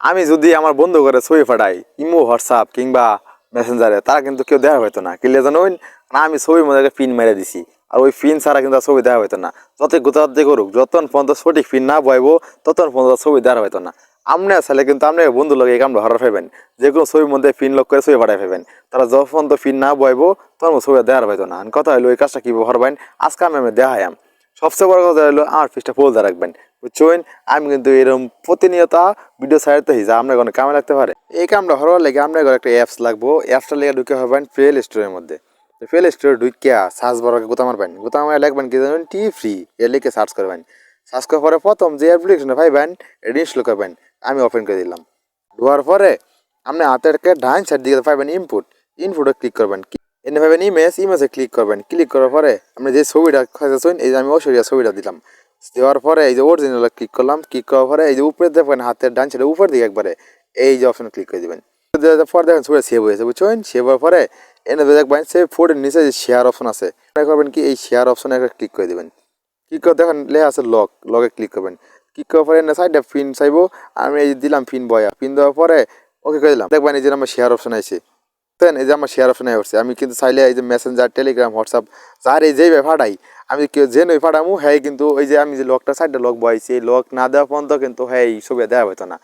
আমি যদি আমার বন্ধু করে ছবি পাঠাই, ইমো, হোয়াটসঅ্যাপ কিংবা মেসেঞ্জারে, তারা কিন্তু কেউ দেখা হইতো না। জানুন না, আমি ছবির মধ্যে একটা পিন মেরে দিছি। আর ওই পিন ছাড়া কিন্তু ছবি দেখা হইতো না। যতই গোতাতে করুক যতক্ষণ পর্যন্ত সঠিক পিন না বইবো ততক্ষণ পর্যন্ত ছবি দেখা হইতো না। আপনি আসলে কিন্তু আপনি বন্ধু লোক এই কামটা হরার ফেবেন যে কোনো ছবির মধ্যে পিন লক করে ছবি পাঠাই ফেবেন তারা যখন তো পিন না বইবো তখন ছবি দেখার হইতো না। কথা হলো ওই কাজটা কি হরবেন? আজকে আমি আমি দেখাইম সবচেয়ে বড় কথা হলো আমার ফিসটা ফোলদা রাখবেন। বুঝছেন আমি কিন্তু এরকম প্রতিনিয়ত ভিডিও ছাড়তে যা আপনার কোনো কামে লাগতে পারে। এই কামটা হওয়ার লেগে আপনার ঘরে একটা অ্যাপস লাগবো। অ্যাপসটা লেগে ঢুকে হবেন প্লে স্টোরের মধ্যে। প্লে স্টোরে ঢুকিয়া সার্চ বড়কে গোতা মারবেন গোতা মারে লিখবেন কি জানেন? টি ফ্রি এর লিখে সার্চ করবেন সার্চ করার পরে প্রথম যে অ্যাপ্লিকেশনটা পাইবেন, এটা ইনস্টল করবেন আমি ওপেন করে দিলাম। দেওয়ার পরে আপনি হাতের ডাইন সাইড দিকে পাইবেন ইনপুট ইনপুটে ক্লিক করবেন। এনে পাবেন ইমেজ ইমেজে ক্লিক করবেন। ক্লিক করার পরে আপনি যে ছবিটা খুঁজেছেন এই যে আমি ওসরিয়া ছবিটা দিলাম। দেওয়ার পরে এই যে অরিজিনাল ক্লিক করলাম ক্লিক করার পরে এই যে উপরে দেখবেন, হাতের ডান সাইডে উপর দিকে একবারে এই যে অপশন ক্লিক করে দিবেন। পরে দেখেন ছবিটা সেভ হয়েছে বুঝছেন? সেভ হওয়ার পরে এনে দেখবেন সেভ ফোটের নিচে যে শেয়ার অপশন আছে করবেন কি, এই শেয়ার অপশনে একটা ক্লিক করে দিবেন। ক্লিক করে দেখেন, লেখা আছে লক লকে ক্লিক করবেন। ক্লিক করার পরে এনে সাইডে পিন চাইব, আমি এই দিলাম পিন বয়া পিন দেওয়ার পরে ওকে করে দিলাম। দেখবেন এই যে আমার শেয়ার অপশন আছে দেন এই যে আমার শেয়ার অপশনে আসছে আমি কিন্তু চাইলে এই যে মেসেঞ্জার টেলিগ্রাম হোয়াটসঅ্যাপ যার এই যেই ফাটাই আমি যে নই ফাটামু হ্যাঁ কিন্তু ওই যে আমি যে লকটা সাইডটা লক বয়েছি এই লক না দেওয়া পর্যন্ত কিন্তু হ্যাঁ এই ছবি দেওয়া হতো না।